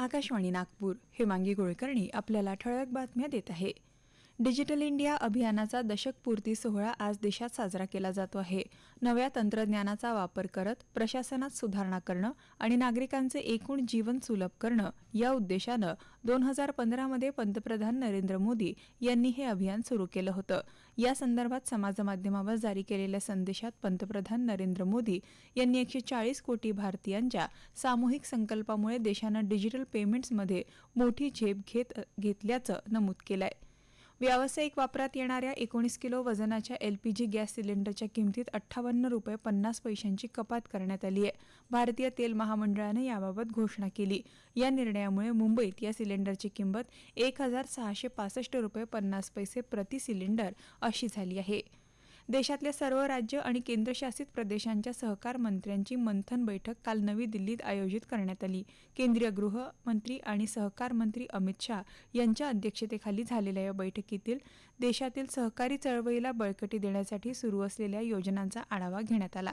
आकाशवाणी नागपूर हे मांगी कुलकर्णी आपल्याला ठळक बातम्या देत आहे. डिजिटल इंडिया अभियानाचा दशकपूर्ती सोहळा आज देशात साजरा केला जातो आहे. नव्या तंत्रज्ञानाचा वापर करत प्रशासनात सुधारणा करणं आणि नागरिकांचे एकूण जीवन सुलभ करणं या उद्देशानं दोन हजार पंधरामध्ये पंतप्रधान नरेंद्र मोदी यांनी हे अभियान सुरू केलं होतं. या संदर्भात समाजमाध्यमावर जारी केलेल्या संदेशात पंतप्रधान नरेंद्र मोदी यांनी एकशे चाळीस कोटी भारतीयांच्या सामूहिक संकल्पामुळे देशानं डिजिटल पेमेंट्समध्ये मोठी झेप घेत घेतल्याचं नमूद केलं आहे व्यावसायिक वापरात येणाऱ्या एकोणीस किलो वजनाच्या एलपीजी गॅस सिलेंडरच्या किमतीत अठ्ठावन्न रुपये पन्नास पैशांची कपात करण्यात आली आहे. भारतीय तेल महामंडळानं याबाबत घोषणा केली. या निर्णयामुळे मुंबईत या सिलेंडरची किंमत एक हजार सहाशे पासष्ट रुपये पन्नास पैसे प्रति सिलेंडर अशी झाली आहे. देशातल्या सर्व राज्य आणि केंद्रशासित प्रदेशांच्या सहकार मंत्र्यांची मंथन बैठक काल नवी दिल्लीत आयोजित करण्यात आली. केंद्रीय गृहमंत्री आणि सहकार मंत्री अमित शाह यांच्या अध्यक्षतेखाली झालेल्या या बैठकीतील देशातील सहकारी चळवळीला बळकटी देण्यासाठी सुरू असलेल्या योजनांचा आढावा घेण्यात आला.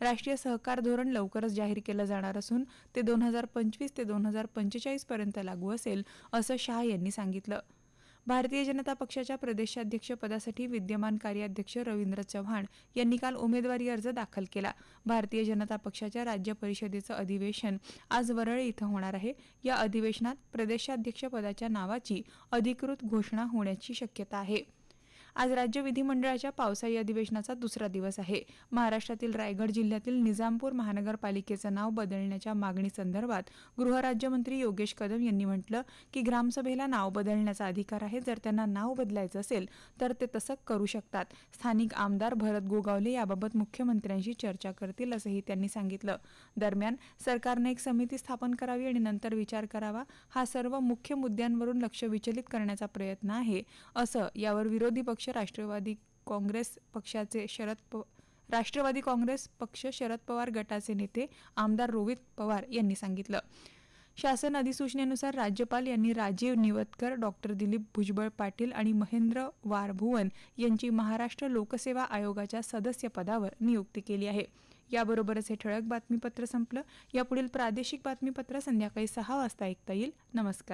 राष्ट्रीय सहकार धोरण लवकरच जाहीर केलं जाणार असून ते दोन हजार पंचवीस ते दोन हजार पंचेचाळीस पर्यंत लागू असेल असं शाह यांनी सांगितलं. भारतीय जनता पक्षाच्या प्रदेशाध्यक्षपदासाठी विद्यमान कार्याध्यक्ष रवींद्र चव्हाण यांनी काल उमेदवारी अर्ज दाखल केला. भारतीय जनता पक्षाच्या राज्य परिषदेचं अधिवेशन आज वरळी इथं होणार आहे. या अधिवेशनात प्रदेशाध्यक्षपदाच्या नावाची अधिकृत घोषणा होण्याची शक्यता आहे. आज राज्य विधिमंडळाच्या पावसाळी अधिवेशनाचा दुसरा दिवस आहे. महाराष्ट्रातील रायगड जिल्ह्यातील निजामपूर महानगरपालिकेचं नाव बदलण्याच्या मागणीसंदर्भात गृहराज्यमंत्री योगेश कदम यांनी म्हटलं की ग्रामसभेला नाव बदलण्याचा अधिकार आहे. जर त्यांना नाव बदलायचं असेल तर ते तसं करू शकतात. स्थानिक आमदार भरत गोगावले याबाबत मुख्यमंत्र्यांशी चर्चा करतील असंही त्यांनी सांगितलं. दरम्यान सरकारने एक समिती स्थापन करावी आणि नंतर विचार करावा. हा सर्व मुख्य मुद्द्यांवरून लक्ष विचलित करण्याचा प्रयत्न आहे असं यावर विरोधी पक्ष पक्ष राष्ट्रवादी काँग्रेस पक्षाचे शरद प राष्ट्रवादी काँग्रेस पक्ष शरद पवार गटाचे नेते आमदार रोहित पवार यांनी सांगितलं. शासन अधिसूचनेनुसार राज्यपाल यांनी राजीव निवतकर डॉक्टर दिलीप भुजबळ पाटील आणि महेंद्र वारभुवन यांची महाराष्ट्र लोकसेवा आयोगाच्या सदस्यपदावर नियुक्ती केली आहे. याबरोबरच हे ठळक बातमीपत्र संपलं. यापुढील प्रादेशिक बातमीपत्र संध्याकाळी सहा वाजता ऐकता येईल. नमस्कार.